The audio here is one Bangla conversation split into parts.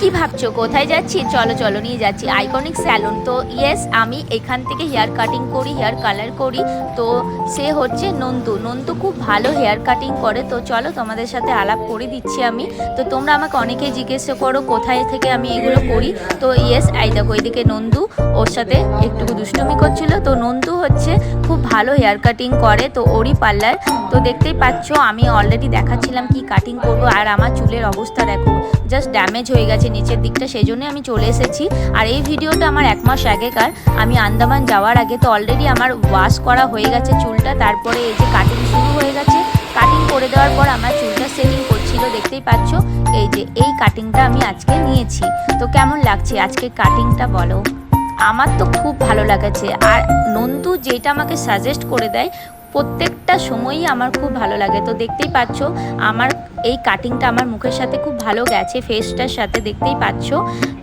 কি ভাবছ? কোথায় যাচ্ছি? চলো চলো, নিয়ে যাচ্ছি। আইকনিক স্যালন তো ইয়েস আমি এখান থেকে হেয়ার কাটিং করি হেয়ার কালার করি। তো সে হচ্ছে নন্দু। নন্দু খুব ভালো হেয়ার কাটিং করে। তো চলো, তোমাদের সাথে আলাপ করে দিচ্ছি আমি। তো তোমরা আমাকে অনেকেই জিজ্ঞেস করো, কোথায় থেকে আমি এগুলো করি? তো ইয়েস আই দেখো এইদিকে নন্দু, ওর সাথে একটু দুষ্টুমি করছিল। তো নন্দু হচ্ছে খুব ভালো হেয়ার কাটিং করে। তো ওরই পার্লার। তো দেখতেই পাচ্ছ, আমি অলরেডি দেখাচ্ছিলাম কি কাটিং করব। আর আমার চুলের অবস্থা দেখো জাস্ট ড্যামেজ হয়ে গেছে। নিচের দিকটা, সেই জন্যই আমি চলে এসেছি। আর এই ভিডিওটা আমার এক মাস আগেকার। আমি আন্দামান যাওয়ার আগে তো অলরেডি আমার ওয়াশ করা হয়ে গেছে চুলটা। তারপরে এই যে কাটিং শুরু হয়ে গেছে। কাটিং করে দেওয়ার পর আমার চুলটা সেটিং করছিল, দেখতেই পাচ্ছ? এই যে, এই কাটিংটা আমি আজকে নিয়েছি। তো কেমন লাগছে আজকে কাটিংটা বলো? আমার তো খুব ভালো লাগেছে। আর নন্দু যেটা আমাকে সাজেস্ট করে দেয়, প্রত্যেকটা সময়ই আমার খুব ভালো লাগে। তো দেখতেই পাচ্ছ, আমার এই কাটিংটা আমার মুখের সাথে খুব ভালো গেছে ফেসটার সাথে দেখতেই পাচ্ছ।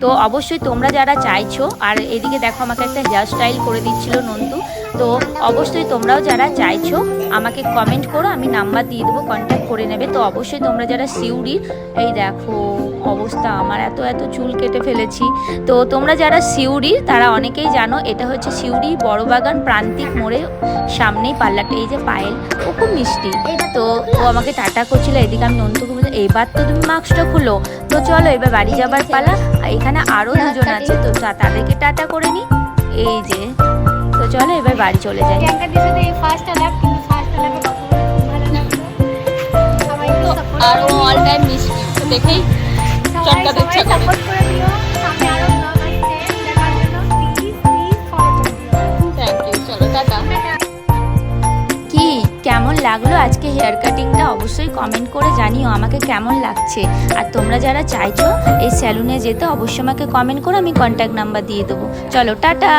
তো অবশ্যই তোমরা যারা চাইছো, আর এদিকে দেখো আমাকে একটা হেয়ার স্টাইল করে দিচ্ছিল নন্দু, তো অবশ্যই তোমরাও যারা চাইছো, আমাকে কমেন্ট করো, আমি নাম্বার দিয়ে দেবো কন্ট্যাক্ট করে নেবে। তো অবশ্যই তোমরা যারা সিউড়ির এই দেখো অবস্থা, আমার এত এত চুল কেটে ফেলেছি। তো তোমরা যারা সিউড়ির তারা অনেকেই জানো, এটা হচ্ছে সিউড়ি বড়বাগান প্রান্তিক মোড়ে সামনেই পার্লারটা এই যে পায়েল, ও খুব মিষ্টি। তো ও আমাকে টাটা করছিল, এদিকে আমি নন্দুকে বলছি এবার তো তুমি মাস্কটা খুলো। তো চলো এবার বাড়ি যাবার পালা। আর এখানে আরও দুজন আছে। তো তাদেরকে টাটা করে নি। এই যে। তো চলো এবার বাড়ি চলে যাই। আরও অল টাইম মিস দেখেই আলাপ কিন্তু লাগল আজকে হেয়ার কাটিংটা, অবশ্যই কমেন্ট করে জানিও আমাকে কেমন লাগছে। আর তোমরা যারা চাইছো এই স্যালুনে যেতে, অবশ্যই আমাকে কমেন্ট করো, আমি কন্ট্যাক্ট নাম্বার দিয়ে দেবো। চলো, টাটা!